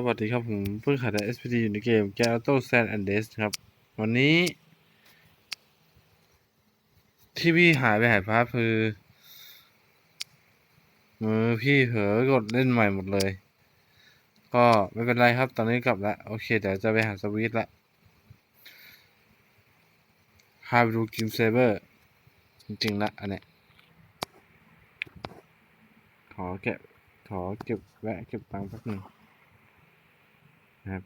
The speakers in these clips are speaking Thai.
สวัสดีครับผมเพิ่งขายได้ SPD อยู่ในเกม g a t o San Andreas ครับ วันนี้ ที่พี่หายไปหายพาร์ทคือมือพี่เผลอกดเล่นใหม่หมดเลย ก็ไม่เป็นไรครับ ตอนนี้กลับแล้วโอเค เดี๋ยวจะไปหาสวิตละพาไปดูกิมเซเบอร์ จริงๆละอันเนี้ยขอเก็บ ขอเก็บแวะเก็บตังค์แป๊บหนึง นะครับ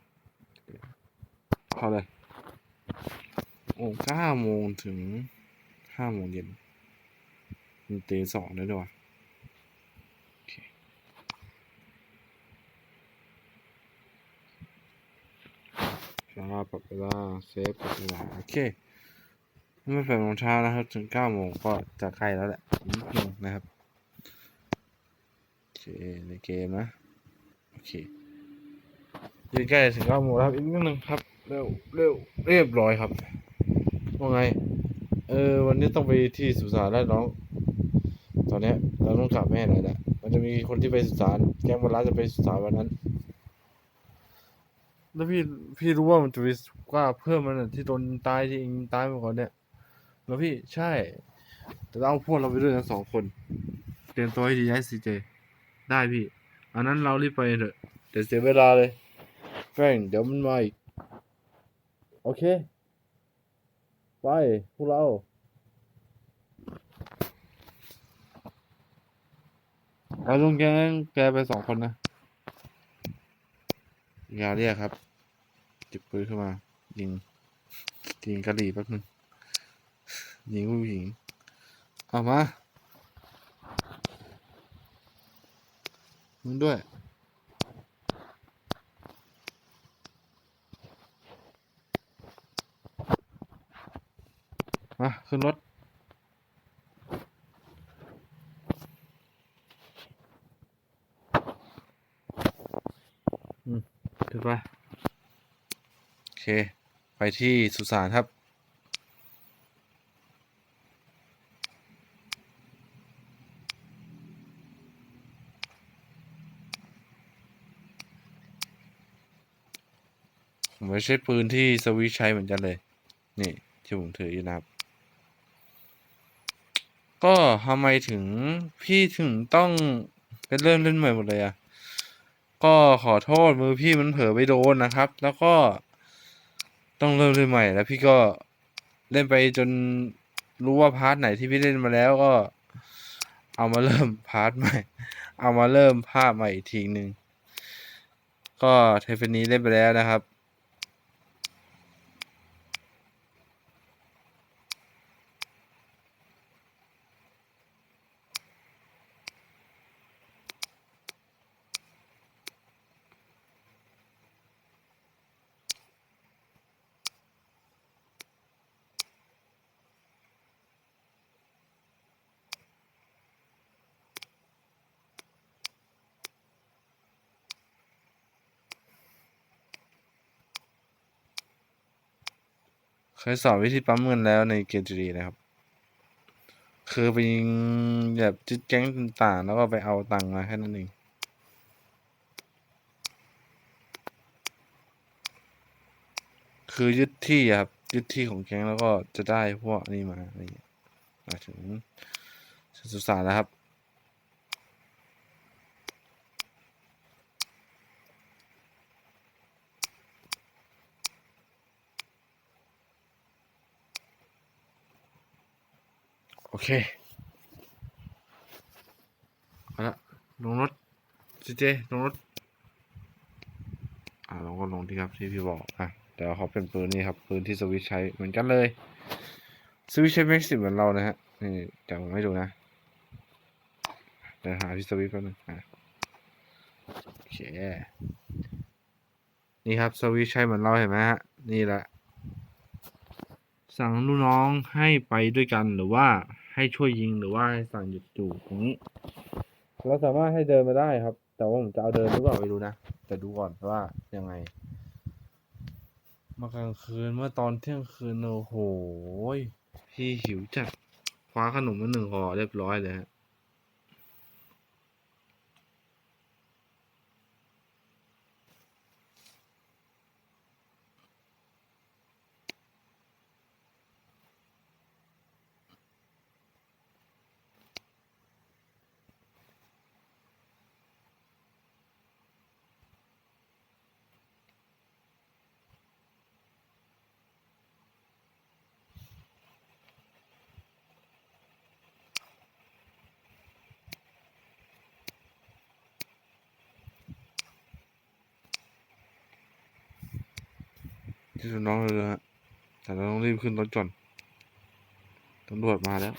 เข้าเลยโอ้เก้าโมงถึงห้าโมงเย็นมันตีสองแล้วด้วยวะโอเวลาปรับเวลาเซฟปรับเวลาโอเคไม่แปดโมงเช้านะครับ ถึงเก้าโมงก็จะใกล้แล้วแหละนิดนึงนะครับโอเคในเกมนะ โอเค ยืนใกล้ถึงเก้าโมงครับอีกนิดนึงครับเร็วเร็วเรียบร้อยครับว่าไง เออ วันนี้ต้องไปที่สุสานแล้วน้อง ตอนนี้เราต้องกลับแม่หน่อยแหละมันจะมีคนที่ไปสุสานแก๊งบอลลาจะไปสุสานวันนั้น แล้วพี่พี่รู้ว่ามันจะมีว่าเพื่อนมันที่โดนตายที่เองตายมาก่อนเนี่ยแล้วพี่ใช่ แต่เราเอาพวกเราไปด้วยทั้งสองคน เตรียมตัวให้ดีนะซีเจได้พี่อันนั้นเรารีบไปเถอะเดี๋ยวเสียเวลาเลย แฟงเดี๋ยวมันมาอีก โอเค ไปพวกเราเราลงแกงแกไปสองคนนะ อย่าเรียกครับ จิบปืนขึ้นมา ยิง ยิงกะหรี่แป๊บนึง ยิงผู้หญิง เอามา มึงด้วย ขึ้นรถ อืมขึ้นไปโอเค ไปที่สุสานครับผมไม่ใช่ปืนที่สวิชใช้เหมือนกันเลย นี่ ที่ผมถืออยู่นะครับ ก็ทำไมถึงพี่ถึงต้องเป็นเริ่มเล่นใหม่หมดเลยอะก็ขอโทษมือพี่มันเผลอไปโดนนะครับ แล้วก็ต้องเริ่มเล่นใหม่ แล้วพี่ก็เล่นไปจนรู้ว่าพาร์ทไหนที่พี่เล่นมาแล้วก็ เอามาเริ่มพาร์ทใหม่ เอามาเริ่มภาพใหม่อีกทีหนึ่งก็เทฟนี้เล่นไปแล้วนะครับ เคยสอนวิธีปั๊มเงินแล้วในเกมจีดีนะครับ คือไปยิงแบบจิตแก๊งต่างๆแล้วก็ไปเอาตังค์มาแค่นั้นเองคือยึดที่ครับยึดที่ของแก๊งแล้วก็จะได้พวกนี้มาอะไรอย่างเงี้ยมาถึงสุสานแล้วครับ เคเอาละลงรถเจเจลงรถ อ่าลงก็ลงที่ครับที่พี่บอกอะเดี๋ยวเขาเป็นปืนนี่ครับปืนที่สวิชใช้เหมือนกันเลยสวิชใช้แม็กซิมเหมือนเรานะฮะนี่เดี๋ยวผมให้ดูนะเดี๋ยวหาที่สวิชแป๊บนึงอะโอเคนี่ครับสวิชใช้เหมือนเราเห็นไหมฮะนี่แหละสั่งลูกน้องให้ไปด้วยกันหรือว่า ให้ช่วยยิงหรือว่าให้สั่งหยุดอยู่ตรงนี้เราสามารถให้เดินมาได้ครับ แต่ว่าผมจะเอาเดินหรือเปล่าไม่รู้นะแต่ดูก่อนว่ายังไงมากลางคืนเมื่อตอนเที่ยงคืนโอ้โหพี่หิวจัดคว้าขนมมาหนึ่งห่อเรียบร้อยเลยฮะ ที่สุดน้องเรือแต่เราต้องรีบขึ้นรถก่อนตำรวจมาแล้ว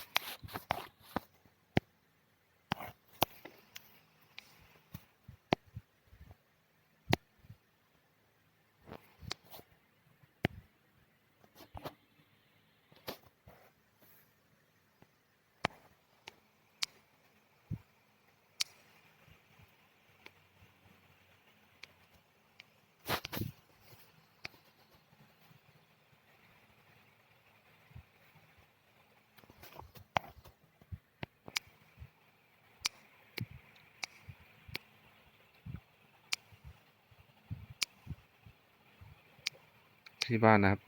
ที่บ้านนะครับ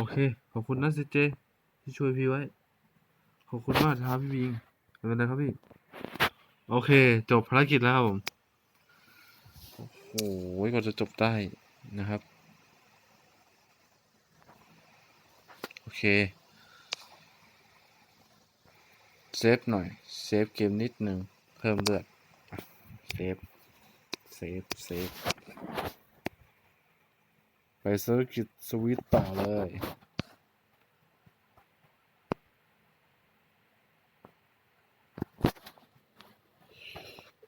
โอเค ขอบคุณนะซีเจ ที่ช่วยพี่ไว้ ขอบคุณมากครับพี่บิงเป็นไรครับพี่ โอเค จบภารกิจแล้วครับผม โอ้โหก็จะจบได้นะครับ โอเค เซฟหน่อย เซฟเกมนิดนึงเพิ่มเลือด เซฟ เซฟ เซฟ ไปภารกิจสวิตช์ต่อเลย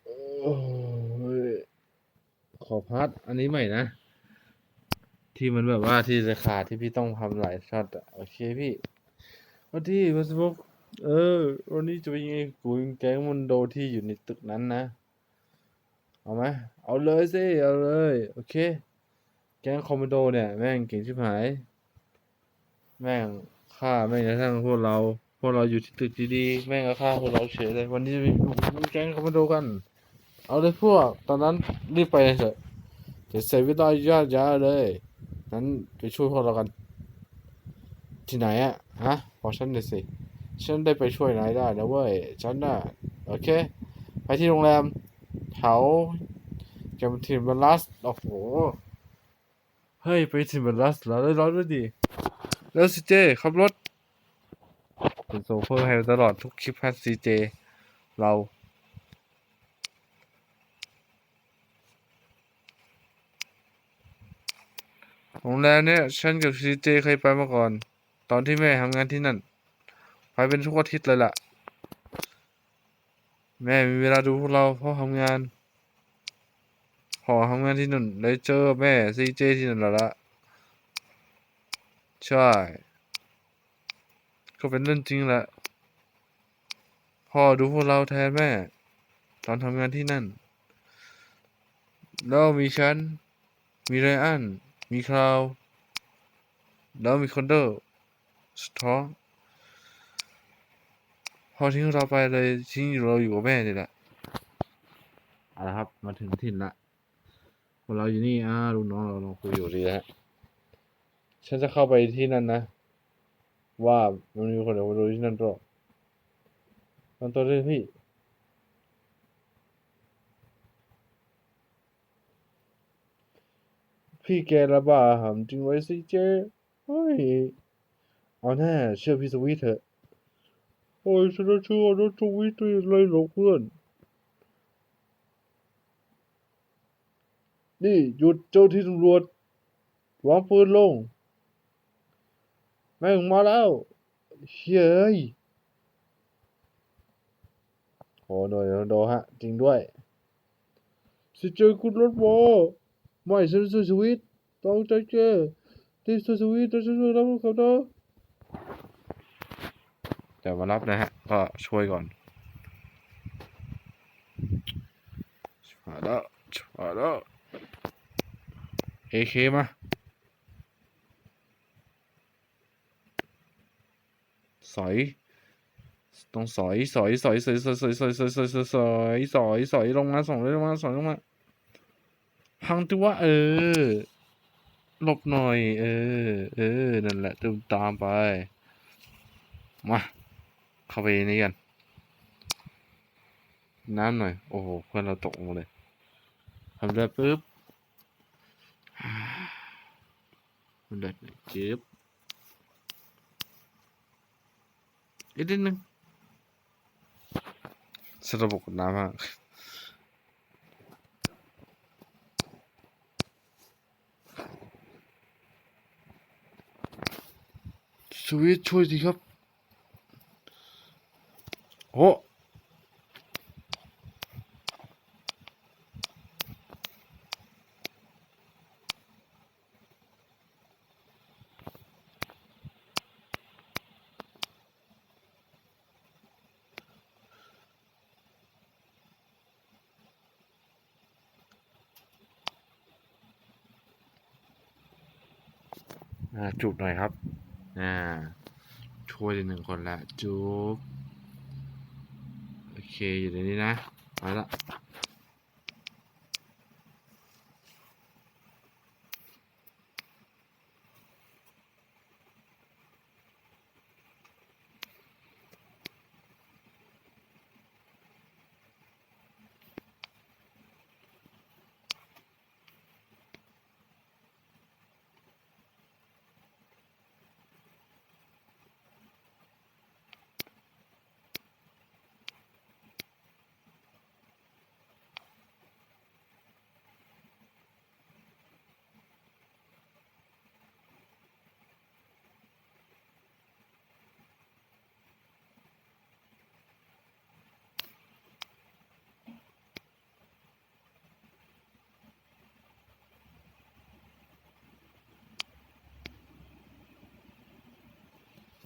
โอ้ยขอพัดอันนี้ใหม่นะ ที่มันแบบว่าที่จะขาดที่พี่ต้องทำหลายช็อตอะโอเคพี่วันที่พัสบุกเออ วันนี้จะเป็นยังไงกูยิงแก๊งมันโดที่อยู่ในตึกนั้นนะ เอาไหมเอาเลยสิ เอาเลย โอเค แก๊งคอมมานโดเนี่ย แม่งเก่งชิบหาย แม่งฆ่าแม่งกระทั่งพวกเรา พวกเราอยู่ที่ตึกดีๆแม่งก็ฆ่าพวกเราเฉยเลย วันนี้จะมีแก๊งคอมมานโดกัน เอาเลยพวก ตอนนั้นรีบไปเถอะจะเสียเวลายากยาเลยนั้นไปช่วยพวกเรากัน ที่ไหนอะฮะบอกฉันหน่อยสิฉันได้ไปช่วยนายได้นะเว้ยฉันน่ะโอเค ไปที่โรงแรมแถวแกมทินบัลลัสโอ้โห เฮ้ย ไปทินบัลลัสแล้วได้ร้อนด้วยดิแล้วซีเจขับรถ เป็นโซเฟอร์ให้ตลอดทุกคลิปแพทซีเจ เราโรงแรมเนี่ยฉันกับซีเจเคยไปมาก่อน ตอนที่แม่ทำงานที่นั่น ไปเป็นทุกอาทิตย์เลยล่ะ แม่มีเวลาดูพวกเราเพราะทำงาน อทำงานที่นั่นเลยเจอแม่ซีเจที่นั่นแล้วละใช่ ก็เป็นเรื่องจริงแหละพ่อดูพวกเราแทนแม่ ตอนทำงานที่นั่น แล้วมีฉัน มีไรอัน มีคราว แล้วมีคอนเดอร์สตอพอทิ้งเราไปเลยทิ้งเราอยู่กับแม่นี่แหละเอาละครับ มาถึงถิ่นละ พวกเราอยู่นี่อ่าลูกน้องเราลองคุยอยู่ดีแล้วฉันจะเข้าไปที่นั่นนะ ว่ามันมีคนเดียวมาดูที่นั่นหรอกตอนตัวเลยพี่พี่แกระบาหำจริงไว้สิเจ้เฮ้ยเอาแน่เชื่อพี่สวีเถอะ โอ้ยฉันจะเชื่อนสวีทได้ยังไงหรอกเพื่อน นี่หยุดเจ้าที่ตำรวจวางปืนลงแม่งมาแล้วเฮ้ยโอ้หน่วยคอมมานโดฮะ จริงด้วยสิเจอคุณรถวอไม่ฉันสู้ชีวิตต้องใจเจอที่สู้ชีวิตต้องช่วยรับเขาเนาะเดี๋ยวมารับนะฮะ ก็ช่วยก่อนมาแล้วมาแล้ว เอเคมาสอยต้องสอยสอยสอยสอยสอยสอยสอยสอยสอยสอยสอยสอยสอยลงมาสองลงมาสองลงมาพังตัวเออหลบหน่อย เออ เออ นั่นแหละตูมตามไป มา เข้าไปนี่กัน น้ำหน่อย โอ้โหเพื่อนเราตกลงมาเลยทำได้ปุ๊บ มันได้เจ็บอีกนิดนึงสระบบน้ำมากสวิตช์ช่วยทีครับโอ้ จุบหน่อยครับอ่าช่วยอีกหนึ่งคนละจุบโอเคอยู่ในนี้นะไปละ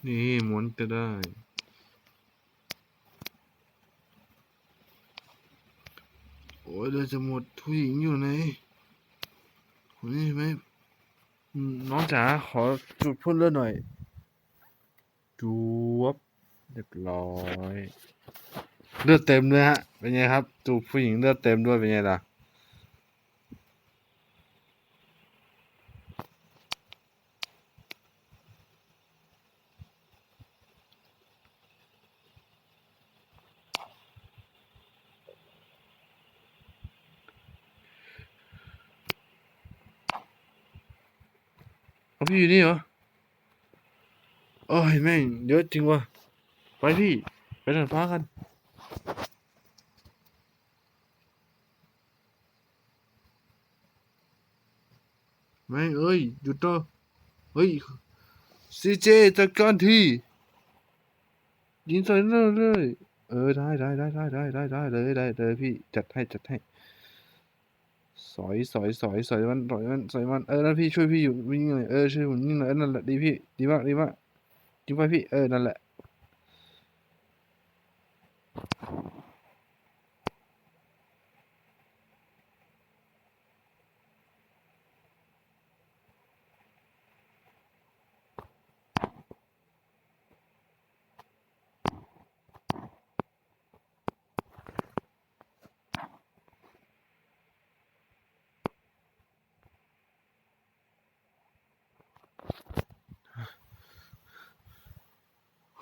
นี่ม้วนก็ได้ โอ้ยเราจะหมดผู้หญิงอยู่ไหนคนนี้ไหมน้องจ๋าขอจุดพ่นเลือดหน่อยจูบเรียบร้อย เลือดเต็มเลยฮะ เป็นไงครับจูบผู้หญิงเลือดเต็มด้วยเป็นไงล่ะ พี่อยู่นี่เหรอโอ้ยแม่งเยอะจริงวะไปพี่ ไปเดินฟ้ากันแม่งเอ้ยหยุดเถอะเฮ้ยซีเจจัดการทียิงใส่เลยเออได้ได้ได้ได้ได้ได้ได้เลยได้เลยพี่จัดให้จัดให้ สอยสอยสอยสอยมันสอยมันสอยมันเออนั่นพี่ช่วยพี่อยู่วิ่งหน่อยเออช่วยผมวิ่งหน่อยเออนั่นแหละดีพี่ดีมากดีมากดีมากพี่เออนั่นแหละ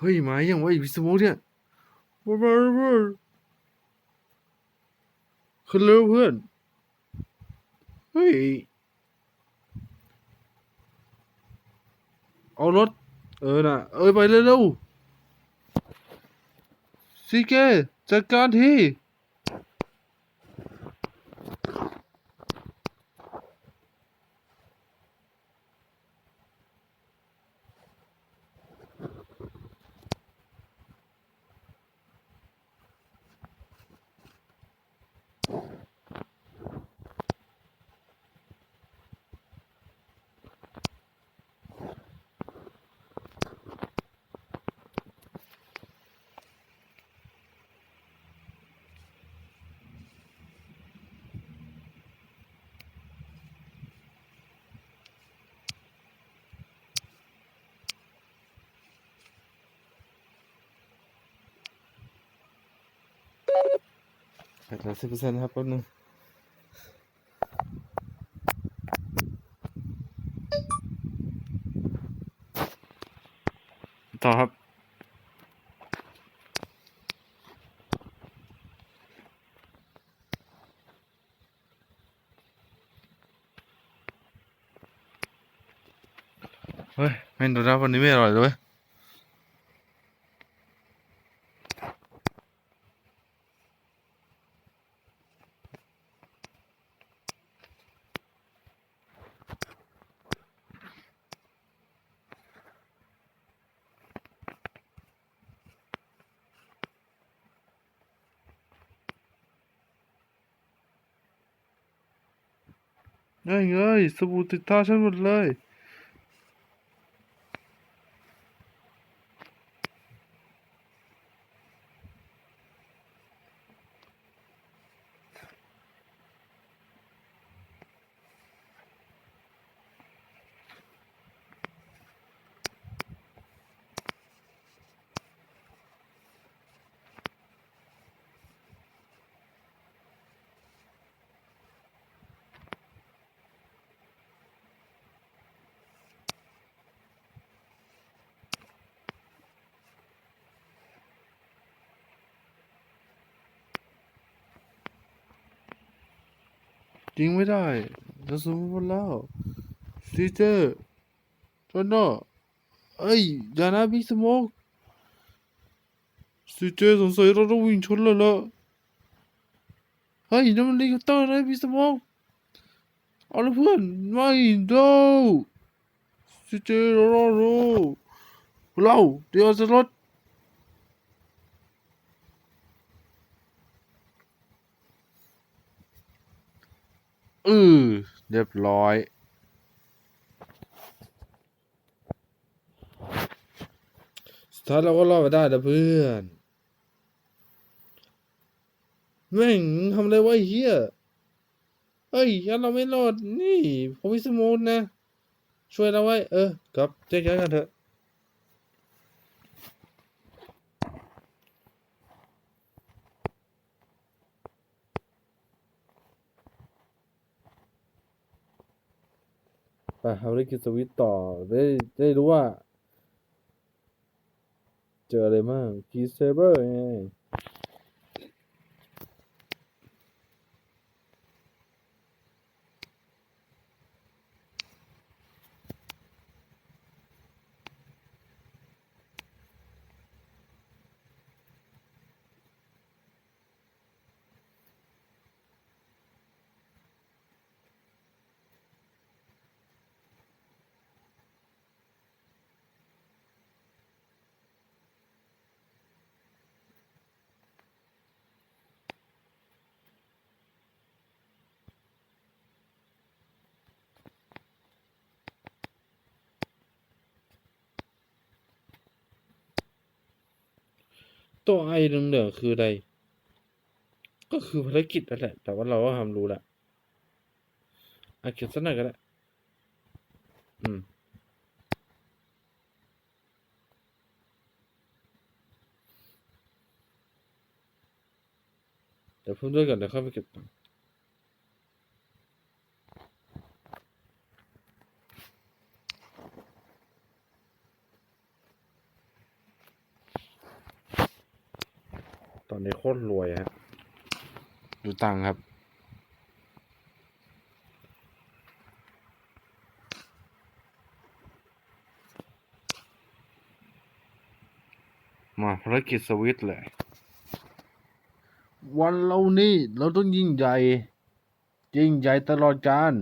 ฮ้ยมายังวะไอ้พิสโมกเนี่ยมามามาขึ้นเร็วเพื่อน เฮ้ย เอารถ เออน่ะ เอ้ยไปเร็วๆซีเกจัดการที แปดสิบเปอร์เซ็นต์ครับแป๊บนึงต่อครับ เฮ้ยเมนูรับวันนี้ไม่อร่อยเลย เว้ยเฮ้ยสบู่ติดตาฉันหมดเลย จริงไม่ได้จะสูงหมดแล้วซีเจอร์จอนน่ะเอ้ยอย่านะบิ๊กสโมกซีเจอร์สงสัยเราต้องวิ่งชนแล้วล่ะเฮ้ยนั่นมันเฮลิคอปเตอร์นะบิ๊กสโมกเอาละเพื่อนไม่โดซีเจอร์ราเราเราเดี๋ยวจะรถ ออเรียบร้อย สุดท้ายเราก็รอดมาได้นะเพื่อน แม่งทำอะไรวะเฮียเฮ้ยยันเราไม่รอด นี่ผมวิสมูนนะ ช่วยเราไว้ เออ ครับแจ้งกันเถอะ ไปเอาได้กินสวิตต่อได้ได้รู้ว่า เจออะไรบ้างกีเซเบอร์ไง ตัวไอเหลืองๆคืออะไร ก็คือภารกิจนั่นแหละ แต่ว่าเราก็ทำรู้ละอาเขียนสักหน่อยก็ได้อืมเดี๋ยวเพิ่มด้วยก่อนเดี๋ยวเข้าไปเก็บตังค์ ตอนนี้โคตรรวยฮะ ดูตังค์ครับ มาภารกิจสวิตช์เลย วันเรานี่เราต้องยิ่งใหญ่ ยิ่งใหญ่ตลอดกาล